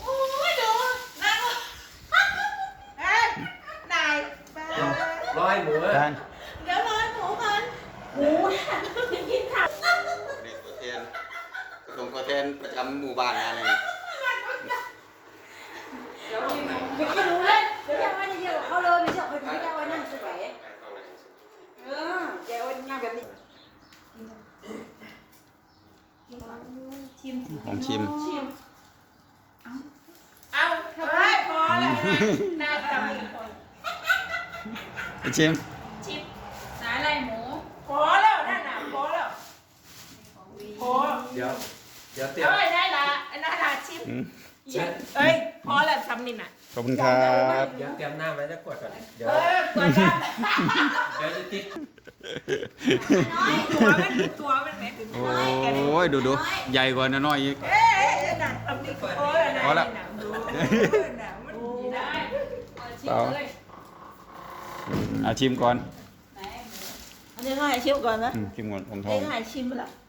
โอ้ยดูนั่งเอ้ยนายไปร้อยหมูทานเดี๋ยวรอหมูก่อนหมูน่ะกินข้าวเด็กตัวแทนกระทงตัวแทนประจำหมู่บ้านอะไร เดี๋ยวไม่รู้เลยเดี๋ยวจะเอาไว้ในเดียวกับเขาเลยไม่ใช่เอาไปไม่ได้เอาไว้นั่นสวยเออแกเอาไว้งานแบบนี้ ชิมผมชิม ชิมเอาเฮ้ยพอแล้วนะนายทำอีกคนไปชิม ชิมสายอะไรหมูพอแล้วนั่นน่ะพอแล้วพอเดี๋ยว เดี๋ยวเตรียมเอ้ยได้ละอันนั้นละชิมอืมชิมเอ้ยพอแล้วทำนี่น่ะขอบคุณครับเดี๋ยวเตรียมหน้าไว้จะกดก่อน เดี๋ยวเออตัวจ้าเดี๋ยวจะติดตัวมันตัวมันแม่ถึงโอ้ย ดูดูใหญ่กว่าน้อยอีกเอ๊ะน่ะทำนี่ก็พอแล้วนะพอแล้วนี่น่ะดูน่ะมันดีได้ชิมเลยอาชิมก่อนไหนหมูอันนี้ก็ให้ชิมก่อนนะอืมชิมก่อนผมทเอ้อยงก็ให้ชิมละขอเส้น